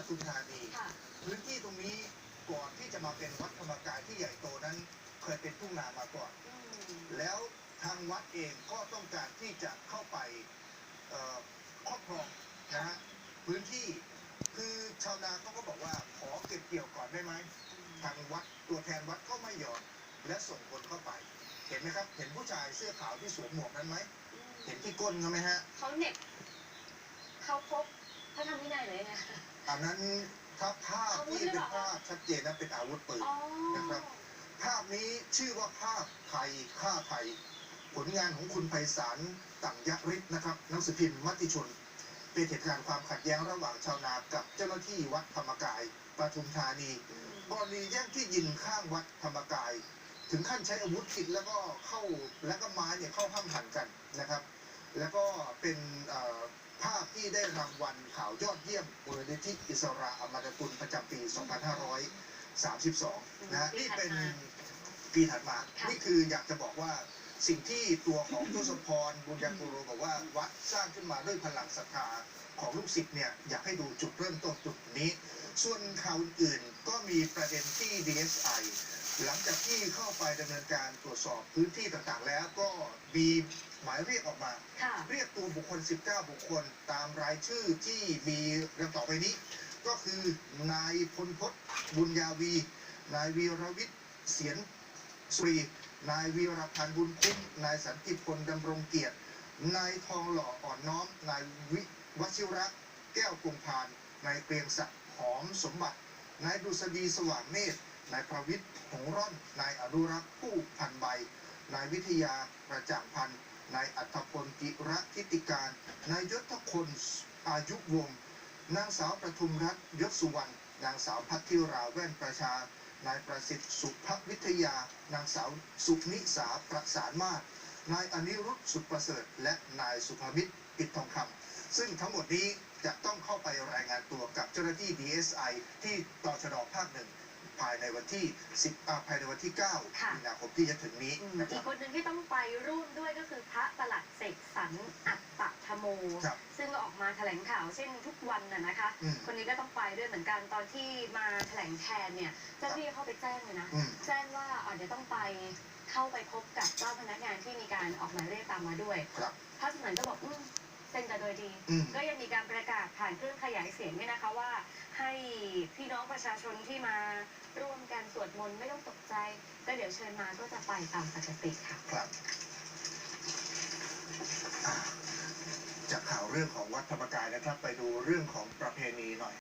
ปทุมธานีค่ะพื้นที่ตรงนี้ก่อนที่จะมาเป็นวัดธรรมกายที่ใหญ่โตนั้น เคยเป็นทุ่งนามาก่อนอืมแล้วทางวัดเองก็ต้องการที่จะเข้าไปเอ่อครอบครองนะฮะพื้นที่คือชาวนาเขาก็บอกว่าขอเก็บเกี่ยวก่อนได้ไหมทางวัดตัวแทนวัดก็ไม่ยอมและส่งคนเข้าไป เห็นไหมครับ เห็นผู้ชายเสื้อขาวที่สวมหมวกนั้นไหมเห็นที่ก้นเขาไหมฮะเขาเหน็บเขาพ บพระธรรมวินัยเลยไงอันนั้นถ้าภาพที่เป็นภาพชัดเจนนะเป็นอาวุธปืน อ๋อนะครับ ภาพนี้ชื่อว่าภาพไทยฆ่าไทย ผลงานของคุณไพศาลต่างยฤทธิ์นะครับหนังสือพิมพ์มติชน เป็นเหตุการณ์ความขัดแย้งระหว่างชาวนากับเจ้าหน้าที่วัดธรรมกายปทุมธานีอืมกรณีแย่งที่ดินข้างวัดธรรมกาย ถึงขั้นใช้อาวุธคิดแล้วก็เข้าแล้วก็ไม้เนี่ยเข้าห้ามหันกันนะครับ แล้วก็เป็นเอ่อ ภาพที่ได้รางวัลข่าวยอดเยี่ยมมูลนิธิอิสระอมรกุลประจำปี 2532 นะฮะนี่เป็นปีถัดมาค่ะนี่คืออยากจะบอกว่าสิ่งที่ตัวของทศพรบุญญากุโรบอกว่าวัดสร้างขึ้นมาด้วยพลังศรัทธาของลูกศิษย์เนี่ยอยากให้ดูจุดเริ่มต้นจุดนี้ ส่วนข่าวอื่นๆก็มีประเด็นที่ DSI หลังจากที่เข้าไปดำเนินการตรวจสอบพื้นที่ต่างๆ แล้วก็มีหมายเรียกออกมาค่ะเรียกตัวบุคคล 19 บุคคลตามรายชื่อที่มีดังต่อไปนี้ ก็คือนายพลพศบุญญาวี นายวีรวิทย์เสียนสุรีนายวีรพันธ์บุญคุ้มนายสันติพลดำรงเกียรติ นายทองหล่ออ่อนน้อม นายวิวชิระแก้วกุงพาน นายเกรียงศักดิ์หอมสมบัติ นายดุษฎีสว่างเนตร นายประวิทย์หงร่อน นายอนุรักษ์ผู้พันใบ นายวิทยาประจ่างพันธ์นายอัธพลกิระทิติการ นายยศคนอายุวงศ์นางสาวประทุมรัตน์ยศสุวรรณ นางสาวพัทธิราแว่นประชา นายประสิทธิ์สุภวิทยา นางสาวสุนิสาประสานมาศนายอนิรุทธสุดประเสริฐ และนายสุภมิตรปิดทองคำซึ่งทั้งหมดนี้จะต้องเข้าไปรายงานตัวกับเจ้าหน้าที่ DSI ที่ตชดภาคหนึ่ง ภายในวันที่ 10อ่าภายในวันที่9ค่ะมีนาคมที่จะถึงนี้อืมนะคอีรักบ คนหนึ่งที่ต้องไปร่วมด้วยก็คือพระประหลัดเสกสรรอัตตธโม ครับ ซึ่งก็ออกมาแถลงข่าวเช่นทุกวันน่ะนะคะ อืมคนนี้ก็ต้องไปด้วยเหมือนกันตอนที่มาแถลงแทนเนี่ยเจ้าหน้าที่เข้าไปแจ้งเลยนะ อืม แจ้งว่าอ๋อเดี๋ยวต้องไปเข้าไปพบกับเจ้าพนักงานที่มีการออกหมายเรียกตามมาด้วยครับ พระสมันก็บอกอืมเซ็นแต่โดยดี อืม ก็ยังมีการประกาศผ่าน สียงเนี่ยนะคะว่า ให้พี่น้องประชาชนที่มาร่วมกันสวดมนต์ไม่ต้องตกใจ ก็เดี๋ยวเชิญมาก็จะไปตามปกติค่ะ ครับอ่าจากข่าวเรื่องของวัดธรรมกายนะครับ ไปดูเรื่องของประเพณีหน่อย